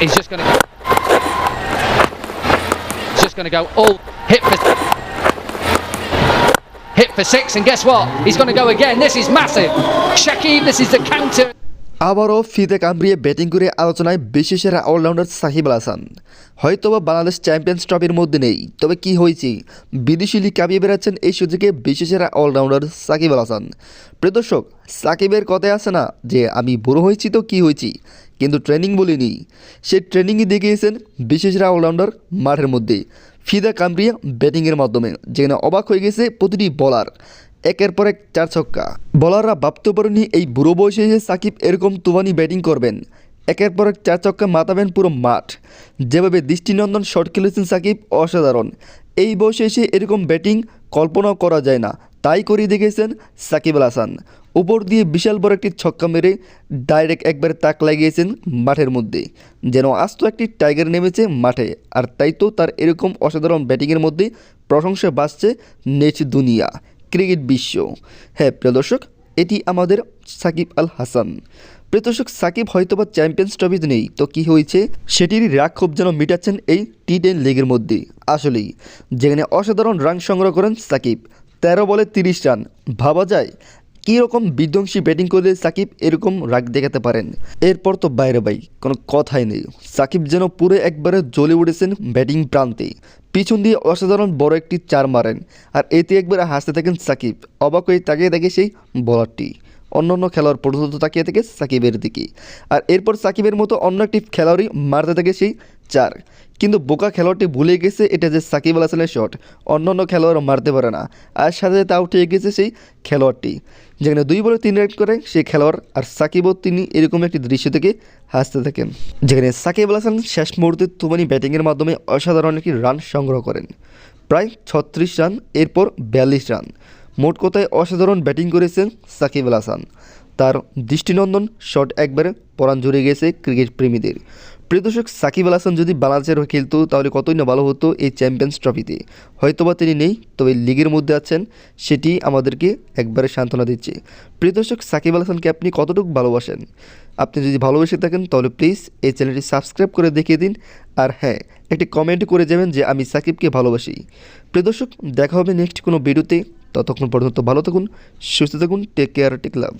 He's just going to. He's just going to go all hit for. Hit for six, and guess what? He's going to go again. This is massive. Shakib, this is the counter. আবারও ফিতে কামড়িয়ে batting করে আলোচনায় বিশেষেরা allrounder Shakib Al Hasan. হয়তোবা Bangladesh champions ট্রফির মধ্যে নেই, তবে কি হয়েছে? বিদেশি লিগ কামিয়ে বেড়াচ্ছেন এই সুযোগে বিশেষেরা অলরাউন্ডার সাকিব আল হাসান। প্রিয় দর্শক, সাকিবের কথায় আছে না যে আমি বড় হয়েছি তো কি হয়েছি? কিন্তু ট্রেনিং বলিনি। সে ট্রেনিংই দেখিয়েছেন বিশেষরা অলরাউন্ডার মাঠের মধ্যে। ফিদা কামড়িয়ে ব্যাটিংয়ের মাধ্যমে, যেখানে অবাক হয়ে গেছে প্রতিটি বলার। একের পর এক চার ছক্কা। বলাররা ভাবতে পারেনি এই বুড়ো বয়সে এসে সাকিব এরকম তুফানি ব্যাটিং করবেন। একের পর এক চার ছক্কা মাতাবেন পুরো মাঠ। যেভাবে দৃষ্টিনন্দন শট খেলেছেন সাকিব, অসাধারণ। এই বয়সে এসে এরকম ব্যাটিং কল্পনাও করা যায় না। তাই করে দেখেছেন সাকিব আল হাসান। উপর দিয়ে বিশাল বড় একটি ছক্কা মেরে ডাইরেক্ট একবার তাক লাগিয়েছেন মাঠের মধ্যে। যেন আস্ত একটি টাইগার নেমেছে মাঠে। আর তাই তো তার এরকম অসাধারণ ব্যাটিংয়ের মধ্যে প্রশংসা বাঁচছে নেচ দুনিয়া। ক্রিকেট বিশ্ব। হ্যাঁ প্রিয় দর্শক, এটি আমাদের সাকিব আল হাসান। দর্শক, সাকিব হয়তোবা চ্যাম্পিয়ন্স ট্রফিতে নেই, তো কি হয়েছে? সেটিরই রাগ খুব যেন মিটাচ্ছেন এই টি টেন লিগের মধ্যে। আসলেই, যেখানে অসাধারণ রান সংগ্রহ করেন সাকিব, তেরো বলে তিরিশ রান। ভাবা যায় কীরকম বিধ্বংসী ব্যাটিং করলে সাকিব এরকম রাগ দেখাতে পারেন? এরপর তো বাইরে বাই কোনো কথাই নেই। সাকিব যেন পুরো একবারে জ্বলে উঠেছেন ব্যাটিং প্রান্তে। পিছন দিয়ে অসাধারণ বড় একটি চার মারেন। আর এতে একবার হাসতে থাকেন সাকিব। অবাক হয়ে তাকিয়ে থাকে সেই বলারটি অন্য অন্য খেলোয়াড় পর্যন্ত তাকিয়ে থাকে সাকিবের দিকে। আর এরপর সাকিবের মতো অন্য একটি খেলোয়াড়ই মারতে থাকে সেই চার। কিন্তু বোকা খেলোয়াড়টি ভুলে গেছে, এটা যে সাকিব আল হাসানের শট অন্য অন্য খেলোয়াড় মারতে পারে না। আর সাথে তা উঠে গেছে সেই খেলোয়াড়টি। যেখানে দুই বলে তিন রাইড করে সেই খেলোয়াড় আর সাকিবও তিনি এরকম একটি দৃশ্য থেকে হাসতে থাকেন। যেখানে সাকিব আল হাসান শেষ মুহূর্তে তুমানি ব্যাটিংয়ের মাধ্যমে অসাধারণ একটি রান সংগ্রহ করেন। প্রায় ছত্রিশ রান এরপর বিয়াল্লিশ রান মোট কথায় অসাধারণ ব্যাটিং করেছেন সাকিব আল হাসান। তার দৃষ্টিনন্দন শট একবারে পরাণ জুড়ে গেছে ক্রিকেট প্রেমীদের। প্রিয় দর্শক সাকিব আল হাসান যদি বাংলাদেশের হয়ে খেলতো, তাহলে কতই না ভালো হতো এই চ্যাম্পিয়ন্স ট্রফিতে। হয়তোবা তিনি নেই, তবে লিগের মধ্যে আছেন, সেটি আমাদেরকে একবারে সান্ত্বনা দিচ্ছে। প্রিয় দর্শক সাকিব আল হাসানকে আপনি কতটুকু ভালোবাসেন? আপনি যদি ভালোবেসে থাকেন, তাহলে প্লিজ এই চ্যানেলটি সাবস্ক্রাইব করে দেখিয়ে দিন। আর হ্যাঁ একটি কমেন্ট করে যাবেন যে আমি সাকিবকে ভালোবাসি। প্রিয় দর্শক দেখা হবে নেক্সট কোনো ভিডিওতে ততক্ষণ পর্যন্ত ভালো থাকুন, সুস্থ থাকুন টেক কেয়ার টেক লাভ